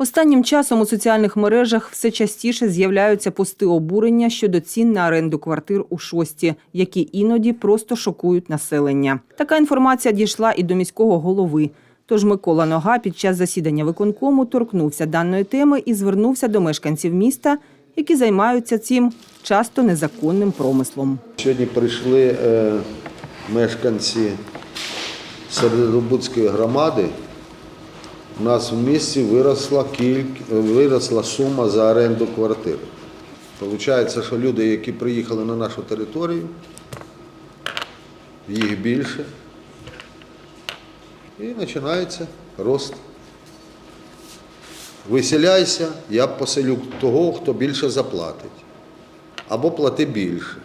Останнім часом у соціальних мережах все частіше з'являються пости обурення щодо цін на оренду квартир у шості, які іноді просто шокують населення. Така інформація дійшла і до міського голови. Тож Микола Нога під час засідання виконкому торкнувся даної теми і звернувся до мешканців міста, які займаються цим часто незаконним промислом. Сьогодні прийшли е, мешканці Середобудської громади. У нас в місті виросла, кіль... виросла сума за оренду квартири. Получається, що люди, які приїхали на нашу територію, їх більше. І починається рост. Виселяйся, я поселю того, хто більше заплатить. Або плати більше.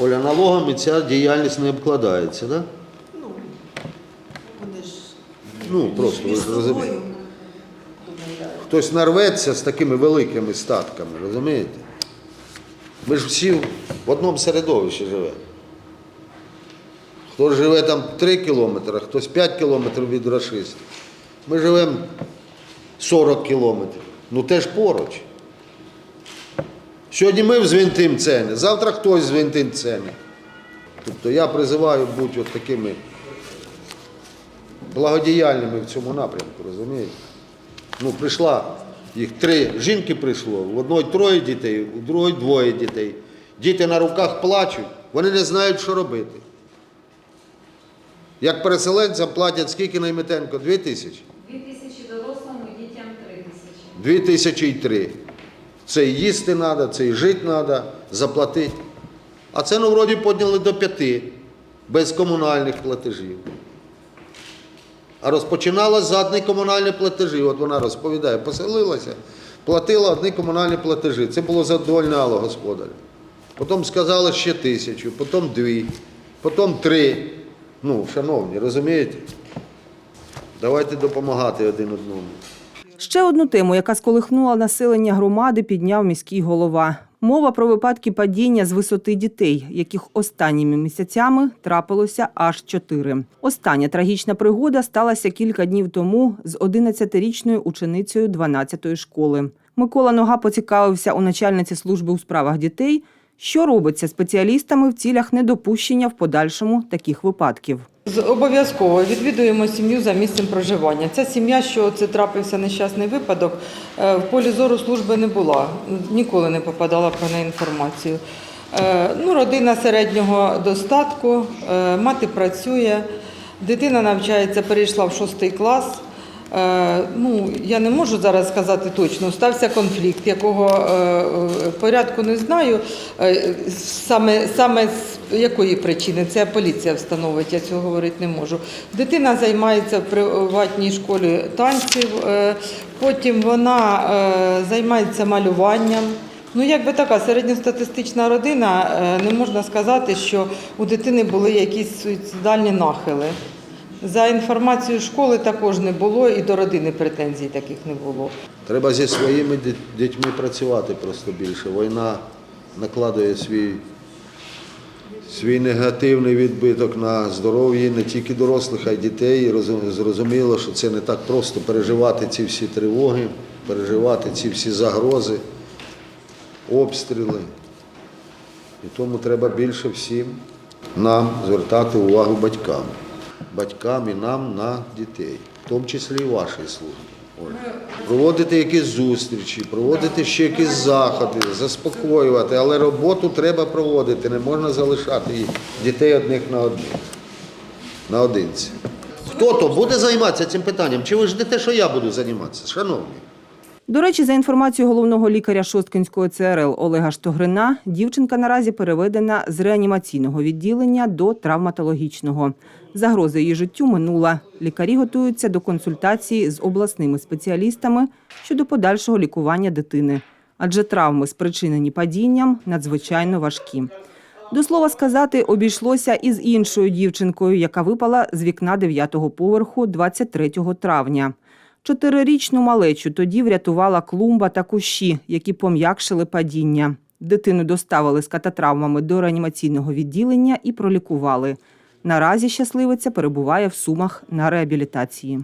Оля, налогами ця діяльність не обкладається, так? Да? Ну, просто ви ж розумієте. Хтось нарветься з такими великими статками, розумієте? Ми ж всі в одному середовищі живемо. Хтось живе там 3 кілометри, хтось 5 кілометрів від рашистів. Ми живемо 40 кілометрів. Ну теж поруч. Сьогодні ми взвинтимо ціни, завтра хтось звинтить ціни. Тобто я призиваю бути от такими благодіяльними в цьому напрямку, розумієте? Ну, прийшла, їх три жінки прийшло, в одної троє дітей, у другої двоє дітей. Діти на руках плачуть, вони не знають, що робити. Як переселенцям платять скільки на Іметенко? Дві тисячі? Дві тисячі дорослому, дітям три тисячі. Дві тисячі і три. Це і їсти треба, це і жити треба, заплатити. А це, ну, вроді, підняли до п'яти, без комунальних платежів. А розпочинала з одні комунальні платежі. От вона розповідає, поселилася, платила одні комунальні платежі. Це було задовольняло господаря. Потім сказали ще тисячу, потім дві, потім три. Ну, шановні, розумієте? Давайте допомагати один одному. Ще одну тему, яка сколихнула населення громади, підняв міський голова. Мова про випадки падіння з висоти дітей, яких останніми місяцями трапилося аж чотири. Остання трагічна пригода сталася кілька днів тому з 11-річною ученицею 12-ї школи. Микола Нога поцікавився у начальниці служби у справах дітей, що робиться спеціалістами в цілях недопущення в подальшому таких випадків. Обов'язково відвідуємо сім'ю за місцем проживання. Ця сім'я, що це трапився нещасний випадок, е, в полі зору служби не була, ніколи не попадала про неї інформацію. Е, Ну, родина середнього достатку, е, мати працює, дитина навчається, перейшла в шостий клас. Ну, я не можу зараз сказати точно. Стався конфлікт, якого порядку не знаю. Саме, саме якої причини це поліція встановить, я цього говорити не можу. Дитина займається в приватній школі танців, е, потім вона е, займається малюванням. Ну, якби така середньостатистична родина, е, не можна сказати, що у дитини були якісь суїцидальні нахили. За інформацією школи також не було, і до родини претензій таких не було. Треба зі своїми дітьми працювати просто більше. Війна накладує свій, свій негативний відбиток на здоров'я не тільки дорослих, а й дітей. І зрозуміло, що це не так просто переживати ці всі тривоги, переживати ці всі загрози, обстріли. І тому треба більше всім нам звертати увагу батькам. Батькам і нам на дітей, в тому числі і вашій службі. Проводити якісь зустрічі, проводити ще якісь заходи, заспокоювати, але роботу треба проводити, не можна залишати дітей одних на одних, наодинці. Хто то буде займатися цим питанням? Чи ви ждете, що я буду займатися? Шановні? До речі, за інформацією головного лікаря Шосткинського ЦРЛ Олега Штогрина, дівчинка наразі переведена з реанімаційного відділення до травматологічного. Загроза її життю минула. Лікарі готуються до консультації з обласними спеціалістами щодо подальшого лікування дитини, адже травми, спричинені падінням, надзвичайно важкі. До слова сказати, обійшлося і з іншою дівчинкою, яка випала з вікна 9-го поверху 23 травня. Чотирирічну малечу тоді врятувала клумба та кущі, які пом'якшили падіння. Дитину доставили з кататравмами до реанімаційного відділення і пролікували. Наразі щасливиця перебуває в Сумах на реабілітації.